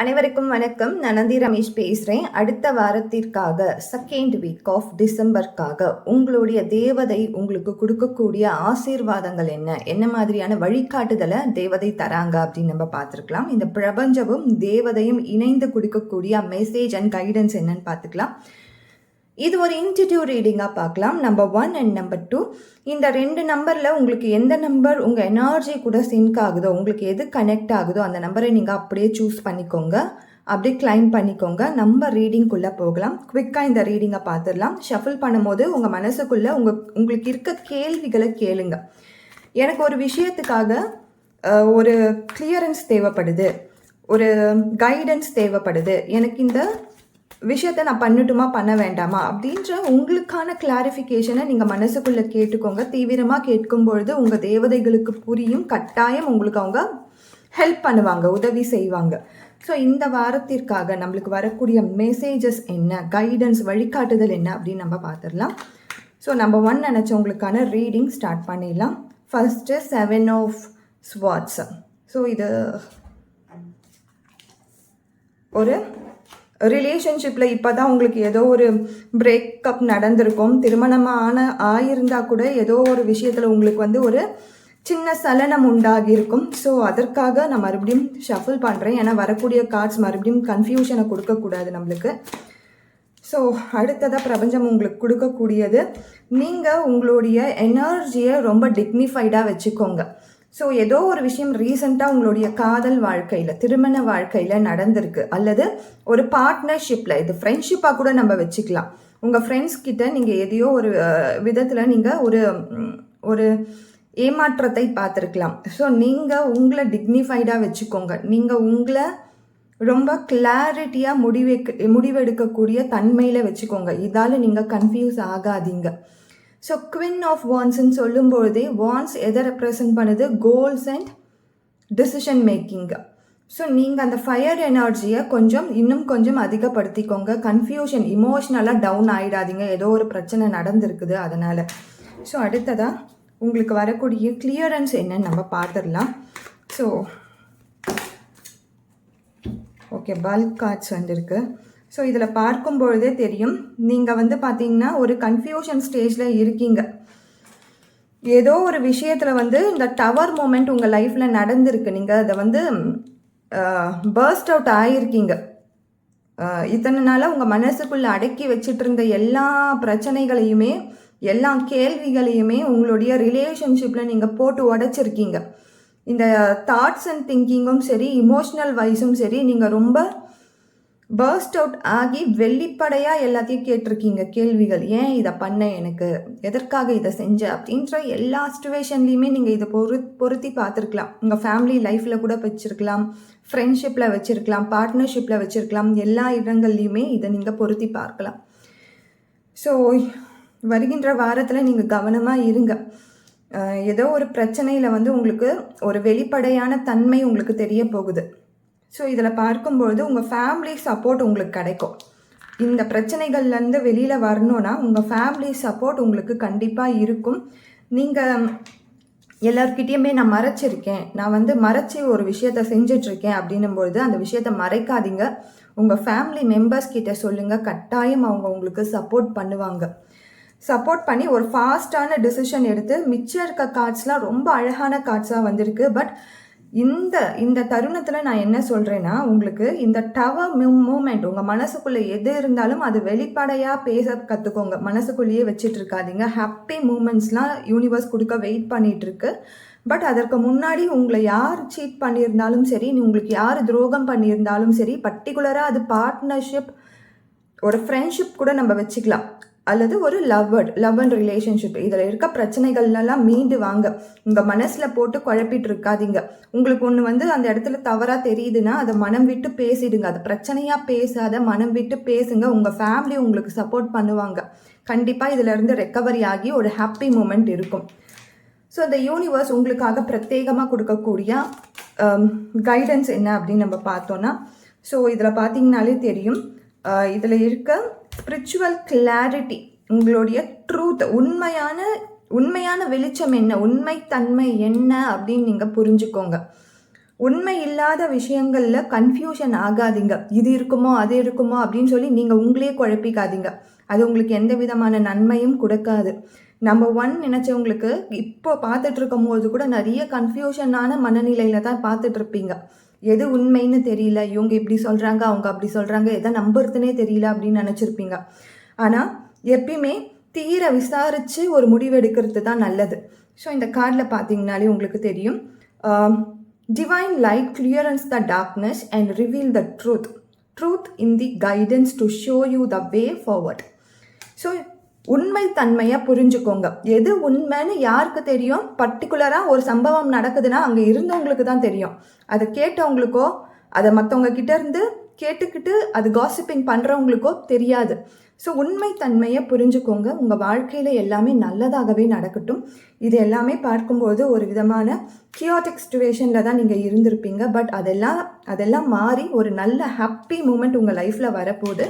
அனைவருக்கும் வணக்கம். நான் நந்தி ரமேஷ் பேசுகிறேன் அடுத்த வாரத்திற்காக செகண்ட் வீக் ஆஃப் டிசம்பர்க்காக உங்களுடைய தேவதை உங்களுக்கு கொடுக்கக்கூடிய ஆசீர்வாதங்கள் என்ன? என்ன மாதிரியான வழிகாட்டுதலை தேவதை தராங்க அப்படின்னு நம்ம பார்த்துருக்கலாம். இந்த பிரபஞ்சமும் தேவதையும் இணைந்து கொடுக்கக்கூடிய மெசேஜ் அண்ட் கைடன்ஸ் என்னன்னு பார்த்துக்கலாம். இது ஒரு இன்டிடியூ ரீடிங்காக பார்க்கலாம். Number one and number two இந்த ரெண்டு நம்பரில் உங்களுக்கு எந்த நம்பர் உங்கள் எனர்ஜி கூட சிங்க் ஆகுதோ உங்களுக்கு எது கனெக்ட் ஆகுதோ அந்த நம்பரை நீங்கள் அப்படியே சூஸ் பண்ணிக்கோங்க. அப்படியே கிளைம் பண்ணிக்கோங்க. நம்ம ரீடிங்குள்ளே போகலாம். குவிக்காக இந்த ரீடிங்கை பார்த்துடலாம். ஷஃபில் பண்ணும்போது உங்கள் மனசுக்குள்ளே உங்கள் உங்களுக்கு இருக்க கேள்விகளை கேளுங்க. எனக்கு ஒரு விஷயத்துக்காக ஒரு கிளியரன்ஸ் தேவைப்படுது. ஒரு கைடன்ஸ் தேவைப்படுது. எனக்கு இந்த விஷயத்தை நான் பண்ணட்டுமா பண்ண வேண்டாமா அப்படின்ற உங்களுக்கான கிளாரிஃபிகேஷனை நீங்கள் மனசுக்குள்ளே கேட்டுக்கோங்க. தீவிரமாக கேட்கும் பொழுது உங்கள் தேவதைகளுக்கு புரியும் கட்டாயம் உங்களுக்கு அவங்க ஹெல்ப் பண்ணுவாங்க உதவி செய்வாங்க. ஸோ இந்த வாரத்திற்காக நம்மளுக்கு வரக்கூடிய மெசேஜஸ் என்ன கைடன்ஸ் வழிகாட்டுதல் என்ன அப்படின்னு நம்ம பார்த்துடலாம். ஸோ நம்ம ஒன் நினச்சவங்களுக்கான ரீடிங் ஸ்டார்ட் பண்ணிடலாம். First seven of swords so இது ஒரு ரிலேஷன்ஷிப்பில் இப்போ தான் உங்களுக்கு ஏதோ ஒரு பிரேக்கப் நடந்திருக்கும். திருமணமாக ஆன ஆயிருந்தால் கூட ஏதோ ஒரு விஷயத்தில் உங்களுக்கு வந்து ஒரு சின்ன சலனம் உண்டாகியிருக்கும். ஸோ அதற்காக நான் மறுபடியும் ஷஃபிள் பண்ணுறேன் ஏன்னா வரக்கூடிய கார்ட்ஸ் மறுபடியும் கன்ஃபியூஷனை கொடுக்கக்கூடாது நம்மளுக்கு. ஸோ அடுத்ததாக பிரபஞ்சம் உங்களுக்கு கொடுக்கக்கூடியது நீங்கள் உங்களுடைய எனர்ஜியை ரொம்ப டிக்னிஃபைடாக வச்சுக்கோங்க. ஸோ ஏதோ ஒரு விஷயம் ரீசெண்டாக உங்களுடைய காதல் வாழ்க்கையில் திருமண வாழ்க்கையில் நடந்திருக்கு. அல்லது ஒரு பார்ட்னர்ஷிப்பில் இது ஃப்ரெண்ட்ஷிப்பாக கூட நம்ம வச்சுக்கலாம். உங்கள் ஃப்ரெண்ட்ஸ் கிட்ட நீங்கள் எதையோ ஒரு விதத்தில் நீங்கள் ஒரு ஒரு ஏமாற்றத்தை பார்த்துருக்கலாம். ஸோ நீங்கள் உங்களை டிக்னிஃபைடாக வச்சுக்கோங்க. நீங்கள் உங்களை ரொம்ப கிளாரிட்டியாக முடிவெக்கு முடிவெடுக்கக்கூடிய தன்மையில் வச்சுக்கோங்க. இதால் நீங்கள் கன்ஃபியூஸ் ஆகாதீங்க. ஸோ குவின் ஆஃப் வான்ஸ்ன்னு சொல்லும்பொழுதே வான்ஸ் எதை ரெப்ரசன்ட் பண்ணுது? Goals and decision making so நீங்கள் அந்த ஃபயர் எனர்ஜியை கொஞ்சம் இன்னும் கொஞ்சம் அதிகப்படுத்திக்கோங்க. கன்ஃபியூஷன் இமோஷ்னலாக டவுன் ஆகிடாதீங்க ஏதோ ஒரு பிரச்சனை நடந்திருக்குது அதனால். ஸோ அடுத்ததாக உங்களுக்கு வரக்கூடிய கிளியரன்ஸ் என்னன்னு நம்ம பார்த்துடலாம். ஸோ ஓகே பல்க் கார்ட்ஸ் வந்திருக்கு. ஸோ இதில் பார்க்கும் பொழுதே தெரியும். நீங்கள் வந்து பார்த்தீங்கன்னா ஒரு கன்ஃபியூஷன் ஸ்டேஜில் இருக்கீங்க. ஏதோ ஒரு விஷயத்தில் வந்து இந்த டவர் மூமெண்ட் உங்கள் லைஃப்பில் நடந்திருக்கு. நீங்கள் அதை வந்து பர்ஸ்ட் அவுட் ஆகியிருக்கீங்க இத்தனை நாளாக உங்கள் மனசுக்குள்ளே அடக்கி வச்சிட்டு இருந்த எல்லா பிரச்சனைகளையுமே எல்லா கேள்விகளையுமே உங்களுடைய ரிலேஷன்ஷிப்பில் நீங்கள் போட்டு உடைச்சிருக்கீங்க. இந்த தாட்ஸ் அண்ட் திங்கிங்கும் சரி இமோஷ்னல் வைஸும் சரி நீங்கள் ரொம்ப பர்ஸ்ட் அவுட் ஆகி வெளிப்படையாக எல்லாத்தையும் கேட்டிருக்கீங்க கேள்விகள். ஏன் இதை பண்ண எனக்கு? எதற்காக இதை செஞ்ச? அப்படின்ற எல்லா சுச்சுவேஷன்லேயுமே நீங்கள் இதை பொரு பொருத்தி பார்த்துருக்கலாம். உங்கள் ஃபேமிலி லைஃப்பில் கூட வச்சுருக்கலாம். ஃப்ரெண்ட்ஷிப்பில் வச்சுருக்கலாம். பார்ட்னர்ஷிப்பில் வச்சுருக்கலாம். எல்லா இடங்கள்லையுமே இதை நீங்கள் பொருத்தி பார்க்கலாம். ஸோ வருகின்ற வாரத்தில் நீங்கள் கவனமாக இருங்க. ஏதோ ஒரு பிரச்சனையில் வந்து உங்களுக்கு ஒரு வெளிப்படையான தன்மை உங்களுக்கு தெரிய போகுது. ஸோ இதில் பார்க்கும்பொழுது உங்கள் ஃபேமிலி சப்போர்ட் உங்களுக்கு கிடைக்கும். இந்த பிரச்சனைகள்லேருந்து வெளியில் வரணும்னா உங்கள் ஃபேமிலி சப்போர்ட் உங்களுக்கு கண்டிப்பாக இருக்கும். நீங்கள் எல்லார்கிட்டேயுமே நான் மறைச்சிருக்கேன். நான் வந்து மறைச்சி ஒரு விஷயத்த செஞ்சிட்ருக்கேன் அப்படின்னும் பொழுது அந்த விஷயத்த மறைக்காதீங்க. உங்கள் ஃபேமிலி மெம்பர்ஸ் கிட்ட சொல்லுங்கள் கட்டாயம் அவங்க உங்களுக்கு சப்போர்ட் பண்ணுவாங்க. சப்போர்ட் பண்ணி ஒரு ஃபாஸ்ட்டான டிசிஷன் எடுத்து மிச்சம் இருக்க கார்ட்ஸ்லாம் ரொம்ப அழகான கார்ட்ஸாக வந்திருக்கு. பட் இந்த இந்த தருணத்தில் நான் என்ன சொல்கிறேன்னா உங்களுக்கு இந்த டவர் மூமெண்ட் உங்கள் மனசுக்குள்ளே எது இருந்தாலும் அது வெளிப்படையாக பேச கற்றுக்கோங்க மனசுக்குள்ளேயே வச்சுட்டு இருக்காதிங்க ஹாப்பி மூமெண்ட்ஸ்லாம் யூனிவர்ஸ் கொடுக்க வெயிட் பண்ணிகிட்ருக்கு பட் அதற்கு முன்னாடி உங்களை யார் சீட் பண்ணியிருந்தாலும் சரி நீ உங்களுக்கு யார் துரோகம் பண்ணியிருந்தாலும் சரி பர்டிகுலராக அது பார்ட்னர்ஷிப் ஒரு ஃப்ரெண்ட்ஷிப் கூட நம்ம வச்சுக்கலாம். அல்லது ஒரு லவ்வர்ட் லவ் அண்ட் ரிலேஷன்ஷிப் இதில் இருக்க பிரச்சனைகள்லாம் மீண்டு வாங்க. உங்கள் மனசில் போட்டு குழப்பிட்டு இருக்காதீங்க உங்களுக்கு ஒன்று வந்து அந்த இடத்துல தவறாக தெரியுதுன்னா அதை மனம் விட்டு பேசிடுங்க. அது பிரச்சனையாக பேசாத மனம் விட்டு பேசுங்க. உங்கள் ஃபேமிலி உங்களுக்கு சப்போர்ட் பண்ணுவாங்க. கண்டிப்பாக இதிலேருந்து ரெக்கவரி ஆகி ஒரு ஹாப்பி மூமெண்ட் இருக்கும். ஸோ இந்த யூனிவர்ஸ் உங்களுக்காக பிரத்யேகமாக கொடுக்கக்கூடிய um, கைடன்ஸ் என்ன அப்படின்னு நம்ம பார்த்தோன்னா ஸோ இதில் பார்த்தீங்கனாலே தெரியும். இதில் இருக்க ஸ்பிரிச்சுவல் கிளாரிட்டி உங்களுடைய ட்ரூத் உண்மையான உண்மையான வெளிச்சம் என்ன உண்மைத்தன்மை என்ன அப்படின்னு நீங்கள் புரிஞ்சுக்கோங்க. உண்மை இல்லாத விஷயங்களில் கன்ஃபியூஷன் ஆகாதீங்க. இது இருக்குமோ அது இருக்குமோ அப்படின்னு சொல்லி நீங்கள் உங்களே குழப்பிக்காதீங்க. அது உங்களுக்கு எந்த விதமான நன்மையும் கொடுக்காது. நம்பர் ஒன் நினச்சவங்களுக்கு இப்போ பார்த்துட்டு இருக்கும் போது கூட நிறைய கன்ஃபியூஷனான மனநிலையில் தான் பார்த்துட்ருப்பீங்க எது உண்மைன்னு தெரியல இவங்க இப்படி சொல்கிறாங்க அவங்க அப்படி சொல்கிறாங்க எதை நம்புறதுனே தெரியல அப்படின்னு நினச்சிருப்பீங்க. ஆனால் எப்பயுமே தீர விசாரித்து ஒரு முடிவு எடுக்கிறது தான் நல்லது. ஸோ இந்த கார்டில் பார்த்தீங்கனாலே உங்களுக்கு தெரியும். Divine light clearance the darkness and reveal the truth truth in the guidance to show you the way forward so உண்மை தன்மையை புரிஞ்சுக்கோங்க. எது உண்மைன்னு யாருக்கு தெரியும்? பர்டிகுலராக ஒரு சம்பவம் நடக்குதுன்னா அங்கே இருந்தவங்களுக்கு தான் தெரியும். அதை கேட்டவங்களுக்கோ அதை மற்றவங்க கிட்ட இருந்து கேட்டுக்கிட்டு அது காசிப்பிங் பண்ணுறவங்களுக்கோ தெரியாது. ஸோ உண்மை தன்மையை புரிஞ்சுக்கோங்க. உங்கள் வாழ்க்கையில் எல்லாமே நல்லதாகவே நடக்கட்டும். இது எல்லாமே பார்க்கும்போது ஒரு விதமான கியோட்டிக் சுச்சுவேஷனில் தான் நீங்கள் இருந்திருப்பீங்க. பட் அதெல்லாம் அதெல்லாம் மாறி ஒரு நல்ல ஹாப்பி மூமெண்ட் உங்கள் லைஃப்பில் வரப்போகுது.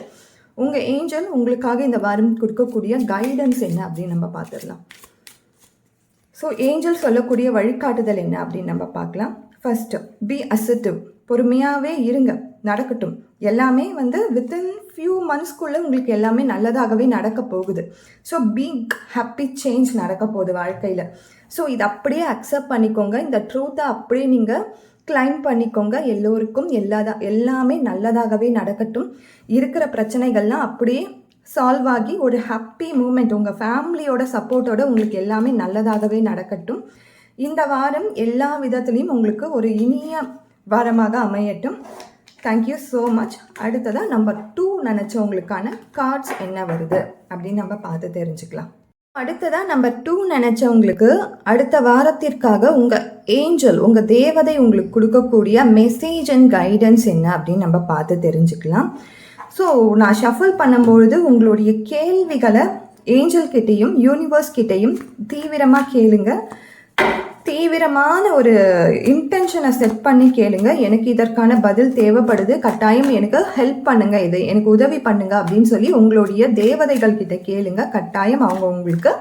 உங்கள் ஏஞ்சல் உங்களுக்காக இந்த வாரம் கொடுக்கக்கூடிய கைடன்ஸ் என்ன அப்படின்னு நம்ம பார்த்துடலாம். ஸோ ஏஞ்சல் சொல்லக்கூடிய வழிகாட்டுதல் என்ன அப்படின்னு நம்ம பார்க்கலாம். ஃபஸ்ட்டு பி அசட்டிவ் பொறுமையாகவே இருங்க. நடக்கட்டும். எல்லாமே வந்து வித்தின் ஃபியூ மந்த்ஸ்க்குள்ளே உங்களுக்கு எல்லாமே நல்லதாகவே நடக்க போகுது. ஸோ பிக் ஹாப்பி சேஞ்ச் நடக்க போகுது வாழ்க்கையில். ஸோ இதை அப்படியே அக்செப்ட் பண்ணிக்கோங்க. இந்த ட்ரூத்தை அப்படியே நீங்கள் கிளைம் பண்ணிக்கோங்க. எல்லோருக்கும் எல்லாதா எல்லாமே நல்லதாகவே நடக்கட்டும். இருக்கிற பிரச்சனைகள்லாம் அப்படியே சால்வ் ஆகி ஒரு ஹாப்பி மூமெண்ட் உங்கள் ஃபேமிலியோட சப்போர்ட்டோட உங்களுக்கு எல்லாமே நல்லதாகவே நடக்கட்டும். இந்த வாரம் எல்லா விதத்துலேயும் உங்களுக்கு ஒரு இனிய வாரமாக அமையட்டும். தேங்க்யூ ஸோ மச் அடுத்ததாக நம்பர் டூ நினச்சவங்களுக்கான கார்ட்ஸ் என்ன வருது அப்படின்னு நம்ம பார்த்து தெரிஞ்சுக்கலாம். அடுத்ததாக நம்பர் டூ நினச்சவங்களுக்கு அடுத்த வாரத்திற்காக உங்கள் ஏஞ்சல் உங்கள் தேவதை உங்களுக்கு கொடுக்கக்கூடிய மெசேஜ் அண்ட் கைடன்ஸ் என்ன அப்படின்னு நம்ம பார்த்து தெரிஞ்சுக்கலாம். ஸோ நான் ஷஃபிள் பண்ணும்பொழுது உங்களுடைய கேள்விகளை ஏஞ்சல் கிட்டேயும் யூனிவர்ஸ் கிட்டேயும் தீவிரமாக கேளுங்க. தீவிரமான ஒரு இன்டென்ஷனை செட் பண்ணி கேளுங்க. எனக்கு இதற்கான பதில் தேவைப்படுது. கட்டாயம் எனக்கு ஹெல்ப் பண்ணுங்க. இது எனக்கு உதவி பண்ணுங்க அப்படின்னு சொல்லி உங்களுடைய தேவதைகள் கிட்ட கேளுங்க. கட்டாயம் அவங்க உங்களுக்கு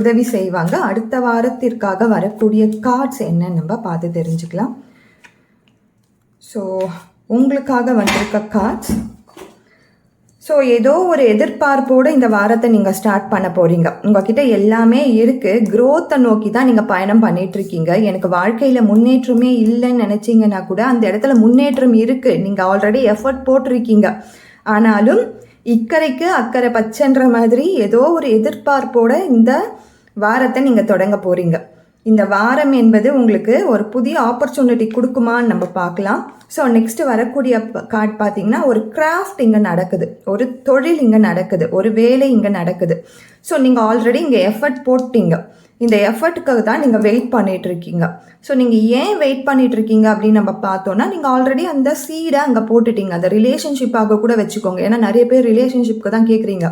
உதவி செய்வாங்க. அடுத்த வாரத்திற்காக வரக்கூடிய கார்ட்ஸ் என்னன்னு நம்ம பார்த்து தெரிஞ்சுக்கலாம். ஸோ உங்களுக்காக வந்திருக்க கார்ட்ஸ் ஸோ ஏதோ ஒரு எதிர்பார்ப்போடு இந்த வாரத்தை நீங்கள் ஸ்டார்ட் பண்ண போகிறீங்க உங்ககிட்ட எல்லாமே இருக்குது க்ரோத்தை நோக்கி தான் நீங்கள் பயணம் பண்ணிகிட்ருக்கீங்க எனக்கு வாழ்க்கையில் முன்னேற்றமே இல்லைன்னு நினச்சிங்கன்னா கூட அந்த இடத்துல முன்னேற்றம் இருக்குது நீங்கள் ஆல்ரெடி எஃபர்ட் போட்டிருக்கீங்க. ஆனாலும் இக்கரைக்கு அக்கறை பச்சைன்ற மாதிரி ஏதோ ஒரு எதிர்பார்ப்போட இந்த வாரத்தை நீங்கள் தொடங்க போகிறீங்க இந்த வாரம் என்பது உங்களுக்கு ஒரு புதிய ஆப்பர்ச்சுனிட்டி கொடுக்குமான்னு நம்ம பார்க்கலாம். ஸோ நெக்ஸ்ட் வரக்கூடிய கார்ட் பார்த்தீங்கன்னா ஒரு கிராஃப்ட் இங்கே நடக்குது. ஒரு தொழில் இங்கே நடக்குது. ஒரு வேலை இங்கே நடக்குது. ஸோ நீங்கள் ஆல்ரெடி இங்கே எஃபர்ட் போட்டீங்க. இந்த எஃபர்ட்டுக்காக தான் நீங்கள் வெயிட் பண்ணிட்டு இருக்கீங்க ஸோ நீங்கள் ஏன் வெயிட் பண்ணிட்டு இருக்கீங்க அப்படின்னு நம்ம பார்த்தோன்னா நீங்கள் ஆல்ரெடி அந்த சீடை அங்கே போட்டுட்டீங்க. அந்த ரிலேஷன்ஷிப்பாக கூட வச்சுக்கோங்க. ஏன்னா நிறைய பேர் ரிலேஷன்ஷிப்க்கு தான் கேட்குறீங்க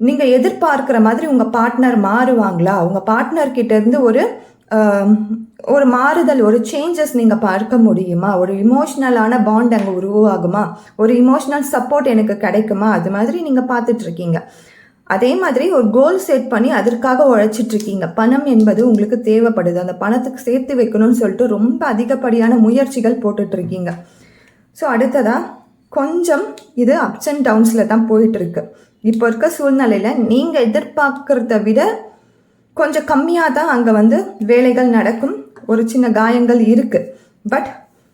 நீங்கள் எதிர்பார்க்குற மாதிரி உங்கள் பார்ட்னர் மாறுவாங்களா? உங்கள் பார்ட்னர்கிட்டேருந்து ஒரு ஒரு மாறுதல் ஒரு சேஞ்சஸ் நீங்கள் பார்க்க முடியுமா? ஒரு இமோஷ்னலான பாண்ட் அங்கே உருவாகுமா? ஒரு இமோஷ்னல் சப்போர்ட் எனக்கு கிடைக்குமா? அது மாதிரி நீங்கள் பார்த்துட்ருக்கீங்க அதே மாதிரி ஒரு கோல் செட் பண்ணி அதற்காக உழைச்சிட்ருக்கீங்க பணம் என்பது உங்களுக்கு தேவைப்படுது. அந்த பணத்துக்கு சேர்த்து வைக்கணும்னு சொல்லிட்டு ரொம்ப அதிகப்படியான முயற்சிகள் போட்டுட்ருக்கீங்க ஸோ அடுத்ததாக கொஞ்சம் இது அப்ஸ் அண்ட் டவுன்ஸில் தான் போயிட்டுருக்கு. இப்போ இருக்க சூழ்நிலையில் நீங்கள் எதிர்பார்க்குறத விட கொஞ்சம் கம்மியாக தான் அங்கே வந்து வேலைகள் நடக்கும். ஒரு சின்ன காயங்கள் இருக்குது பட்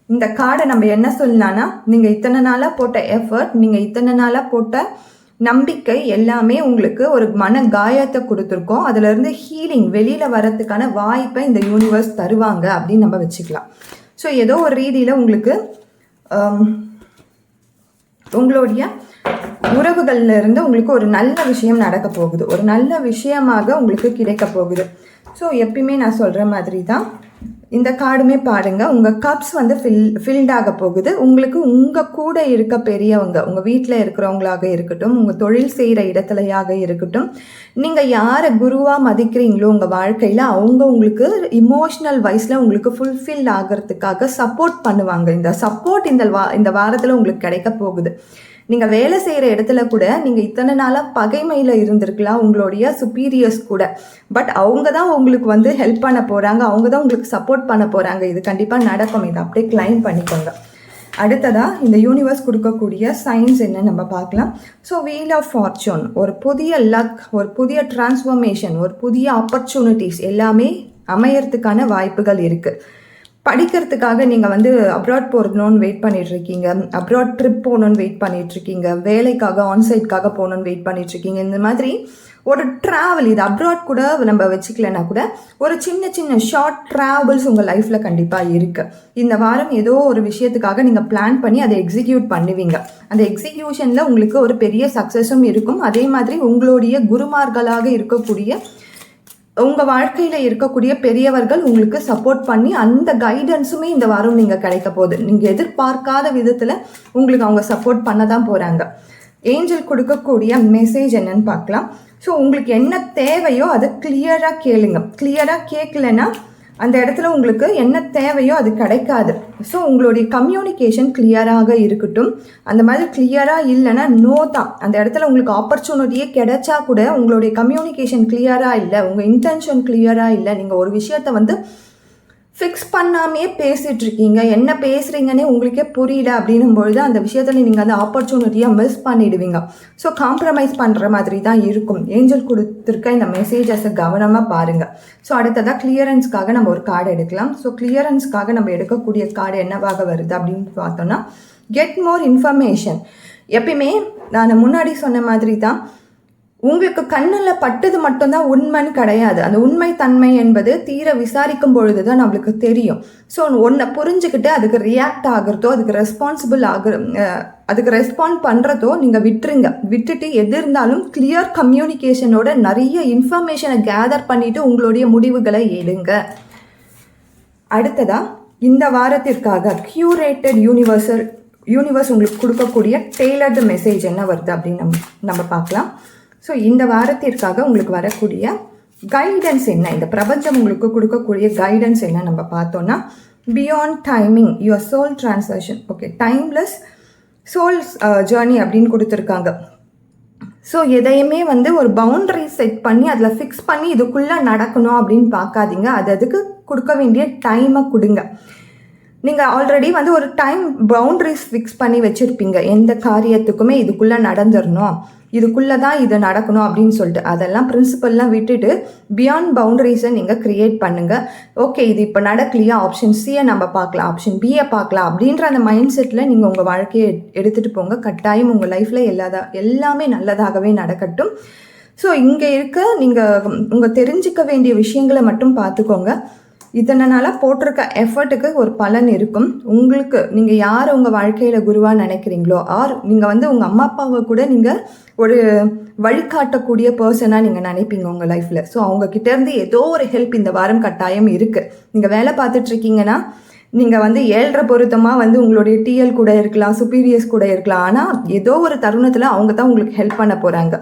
இந்த கார்டை நம்ம என்ன சொல்லலாம்னா நீங்கள் இத்தனை நாளாக போட்ட எஃபர்ட் நீங்கள் இத்தனை நாளாக போட்ட நம்பிக்கை எல்லாமே உங்களுக்கு ஒரு மன காயத்தை கொடுத்துருக்கோம். அதுலேருந்து ஹீலிங் வெளியில் வரத்துக்கான வாய்ப்பை இந்த யூனிவர்ஸ் தருவாங்க அப்படின்னு நம்ம வச்சுக்கலாம். ஸோ ஏதோ ஒரு ரீதியில் உங்களுக்கு um, உங்களுடைய உறவுகள்ல இருந்து உங்களுக்கு ஒரு நல்ல விஷயம் நடக்க போகுது. ஒரு நல்ல விஷயமாக உங்களுக்கு கிடைக்க போகுது. ஸோ எப்பயுமே நான் சொல்கிற மாதிரி தான் இந்த கார்டுமே பாருங்க. உங்கள் கப்ஸ் வந்து ஃபில் ஃபில்ட் ஆக போகுது. உங்களுக்கு உங்கள் கூட இருக்க பெரியவங்க உங்கள் வீட்டில் இருக்கிறவங்களாக இருக்கட்டும் உங்கள் தொழில் செய்கிற இடத்துலையாக இருக்கட்டும் நீங்கள் யாரை குருவாக மதிக்கிறீங்களோ உங்கள் வாழ்க்கையில் அவங்க உங்களுக்கு இமோஷ்னல் வைஸில் உங்களுக்கு ஃபுல்ஃபில் ஆகிறதுக்காக சப்போர்ட் பண்ணுவாங்க. இந்த சப்போர்ட் இந்த வா இந்த வாரத்தில் உங்களுக்கு கிடைக்க போகுது. நீங்கள் வேலை செய்கிற இடத்துல கூட நீங்கள் இத்தனை நாளாக பகைமையில் இருந்திருக்கலாம் உங்களுடைய சுப்பீரியர்ஸ் கூட. பட் அவங்க தான் உங்களுக்கு வந்து ஹெல்ப் பண்ண போகிறாங்க அவங்க தான் உங்களுக்கு சப்போர்ட் பண்ண போகிறாங்க இது கண்டிப்பாக நடக்கும். இதை அப்படியே கிளைம் பண்ணிக்கோங்க. அடுத்ததாக இந்த யூனிவர்ஸ் கொடுக்கக்கூடிய சயின்ஸ் என்ன நம்ம பார்க்கலாம். ஸோ வீல் ஆஃப் ஃபார்ச்சூன் ஒரு புதிய லக் ஒரு புதிய டிரான்ஸ்ஃபர்மேஷன் ஒரு புதிய ஆப்பர்ச்சுனிட்டிஸ் எல்லாமே அமையறதுக்கான வாய்ப்புகள் இருக்குது படிக்கிறதுக்காக நீங்கள் வந்து அப்ராட் போகணும்னு வெயிட் பண்ணிகிட்ருக்கீங்க அப்ராட் ட்ரிப் போகணுன்னு வெயிட் பண்ணிகிட்ருக்கீங்க வேலைக்காக ஆன்சைட்காக போகணுன்னு வெயிட் பண்ணிகிட்ருக்கீங்க இந்த மாதிரி ஒரு ட்ராவல் இது அப்ராட் கூட நம்ம வச்சுக்கலன்னா கூட ஒரு சின்ன சின்ன ஷார்ட் ட்ராவல்ஸ் உங்கள் லைஃப்பில் கண்டிப்பாக இருக்குது இந்த வாரம் ஏதோ ஒரு விஷயத்துக்காக நீங்கள் பிளான் பண்ணி அதை எக்ஸிக்யூட் பண்ணுவீங்க. அந்த எக்ஸிக்யூஷனில் உங்களுக்கு ஒரு பெரிய சக்ஸஸும் இருக்கும். அதே மாதிரி உங்களுடைய குருமார்களாக இருக்கக்கூடிய உங்கள் வாழ்க்கையில் இருக்கக்கூடிய பெரியவர்கள் உங்களுக்கு சப்போர்ட் பண்ணி அந்த கைடன்ஸுமே இந்த வாரம் நீங்கள் கிடைக்க போகுது. நீங்கள் எதிர்பார்க்காத விதத்தில் உங்களுக்கு அவங்க சப்போர்ட் பண்ண தான் போகிறாங்க ஏஞ்சல் கொடுக்கக்கூடிய மெசேஜ் என்னன்னு பார்க்கலாம். ஸோ உங்களுக்கு என்ன தேவையோ அதை கிளியராக கேளுங்க. கிளியராக கேட்கலன்னா அந்த இடத்துல உங்களுக்கு என்ன தேவையோ அது கிடைக்காது. ஸோ உங்களுடைய கம்யூனிகேஷன் கிளியராக இருக்கட்டும். அந்த மாதிரி கிளியராக இல்லைன்னா நோ தான். அந்த இடத்துல உங்களுக்கு ஆப்பர்ச்சுனிட்டியே கிடைச்சா கூட உங்களுடைய கம்யூனிகேஷன் கிளியராக இல்லை உங்கள் இன்டென்ஷன் கிளியராக இல்லை நீங்கள் ஒரு விஷயத்த வந்து ஃபிக்ஸ் பண்ணாமையே பேசிகிட்டு இருக்கீங்க என்ன பேசுகிறீங்கன்னே உங்களுக்கே புரியல அப்படின்னும் பொழுது அந்த விஷயத்தில் நீங்கள் அந்த ஆப்பர்ச்சுனிட்டியாக மிஸ் பண்ணிடுவீங்க. ஸோ காம்ப்ரமைஸ் பண்ணுற மாதிரி தான் இருக்கும். ஏஞ்சல் கொடுத்துருக்க இந்த மெசேஜஸை கவனமாக பாருங்கள் ஸோ அடுத்ததாக கிளியரன்ஸ்க்காக நம்ம ஒரு கார்டு எடுக்கலாம். ஸோ கிளியரன்ஸ்க்காக நம்ம எடுக்கக்கூடிய கார்டு என்னவாக வருது அப்படின்னு பார்த்தோன்னா கெட் மோர் இன்ஃபர்மேஷன் எப்பயுமே நான் முன்னாடி சொன்ன மாதிரி தான் உங்களுக்கு கண்ணில் பட்டது மட்டும்தான் உண்மைன்னு கிடையாது. அந்த உண்மை தன்மை என்பது தீர விசாரிக்கும் பொழுது தான் நம்மளுக்கு தெரியும். ஸோ ஒன்றை புரிஞ்சுக்கிட்டு அதுக்கு ரியாக்ட் ஆகிறதோ அதுக்கு ரெஸ்பான்சிபிள் ஆகிற அதுக்கு ரெஸ்பாண்ட் பண்ணுறதோ நீங்கள் விட்டுருங்க. விட்டுட்டு எது இருந்தாலும் கிளியர் கம்யூனிகேஷனோட நிறைய இன்ஃபர்மேஷனை கேதர் பண்ணிவிட்டு உங்களுடைய முடிவுகளை எடுங்க. அடுத்ததாக இந்த வாரத்திற்காக க்யூரேட்டட் யூனிவர்சல் யூனிவர்ஸ் உங்களுக்கு கொடுக்கக்கூடிய டெய்லர்டு மெசேஜ் என்ன வருது அப்படின்னு நம்ம நம்ம பார்க்கலாம். ஸோ இந்த வாரத்திற்காக உங்களுக்கு வரக்கூடிய கைடன்ஸ் என்ன? இந்த பிரபஞ்சம் உங்களுக்கு கொடுக்கக்கூடிய கைடன்ஸ் என்ன நம்ம பார்த்தோன்னா beyond timing your soul transaction okay timeless soul journey அப்படின்னு கொடுத்துருக்காங்க. ஸோ எதையுமே வந்து ஒரு பவுண்டரி செட் பண்ணி அதில் ஃபிக்ஸ் பண்ணி இதுக்குள்ளே நடக்கணும் அப்படின்னு பார்க்காதீங்க. அது அதுக்கு கொடுக்க வேண்டிய டைமை கொடுங்க. நீங்கள் ஆல்ரெடி வந்து ஒரு டைம் பவுண்ட்ரிஸ் ஃபிக்ஸ் பண்ணி வச்சுருப்பீங்க. எந்த காரியத்துக்குமே இதுக்குள்ளே நடந்துடணும் இதுக்குள்ளே தான் இது நடக்கணும் அப்படின்னு சொல்லிட்டு அதெல்லாம் பிரின்சிபல்லாம் விட்டுட்டு பியாண்ட் பவுண்டரிஸை நீங்கள் க்ரியேட் பண்ணுங்கள் ஓகே இது இப்போ நடக்கலையா? ஆப்ஷன் சியை நம்ம பார்க்கலாம். ஆப்ஷன் பியை பார்க்கலாம். அப்படின்ற அந்த மைண்ட் செட்டில் நீங்கள் உங்கள் வாழ்க்கையை எடுத்துகிட்டு போங்க. கட்டாயம் உங்கள் லைஃப்பில் எல்லாதா எல்லாமே நல்லதாகவே நடக்கட்டும். ஸோ இங்கே இருக்க நீங்கள் உங்கள் தெரிஞ்சிக்க வேண்டிய விஷயங்களை மட்டும் பார்த்துக்கோங்க. இத்தனை நாளாக போட்டிருக்க எஃபர்ட்டுக்கு ஒரு பலன் இருக்கும். உங்களுக்கு நீங்கள் யார் உங்கள் வாழ்க்கையில் குருவாக நினைக்கிறீங்களோ ஆர் நீங்கள் வந்து உங்கள் அம்மா அப்பாவை கூட நீங்கள் ஒரு வழிகாட்டக்கூடிய பர்சனாக நீங்கள் நினைப்பீங்க உங்கள் லைஃப்பில் ஸோ அவங்கக்கிட்டேருந்து ஏதோ ஒரு ஹெல்ப் இந்த வாரம் கட்டாயம் இருக்குது நீங்கள் வேலை பார்த்துட்ருக்கீங்கன்னா நீங்கள் வந்து ஏழரை பொருத்தமாக வந்து உங்களுடைய டிஎல் கூட இருக்கலாம் சுப்பீரியர்ஸ் கூட இருக்கலாம். ஆனால் ஏதோ ஒரு தருணத்தில் அவங்க தான் உங்களுக்கு ஹெல்ப் பண்ண போகிறாங்க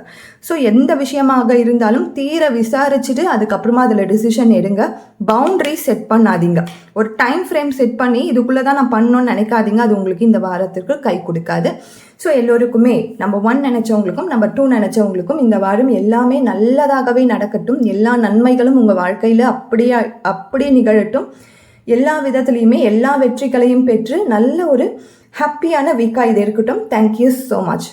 ஸோ எந்த விஷயமாக இருந்தாலும் தீர விசாரிச்சுட்டு அதுக்கப்புறமா அதில் டிசிஷன் எடுங்க. பவுண்ட்ரி செட் பண்ணாதீங்க. ஒரு டைம் ஃப்ரேம் செட் பண்ணி இதுக்குள்ளே தான் நான் பண்ணணும்னு நினைக்காதீங்க. அது உங்களுக்கு இந்த வாரத்திற்கு கை கொடுக்காது. ஸோ எல்லோருக்குமே நம்ம ஒன் நினச்சவங்களுக்கும் நம்ம டூ நினச்சவங்களுக்கும் இந்த வாரம் எல்லாமே நல்லதாகவே நடக்கட்டும். எல்லா நன்மைகளும் உங்கள் வாழ்க்கையில் அப்படியே அப்படியே நிகழட்டும். எல்லா விதத்துலேயுமே எல்லா வெற்றிகளையும் பெற்று நல்ல ஒரு ஹாப்பியான வீக்காக இது இருக்கட்டும். Thank you so much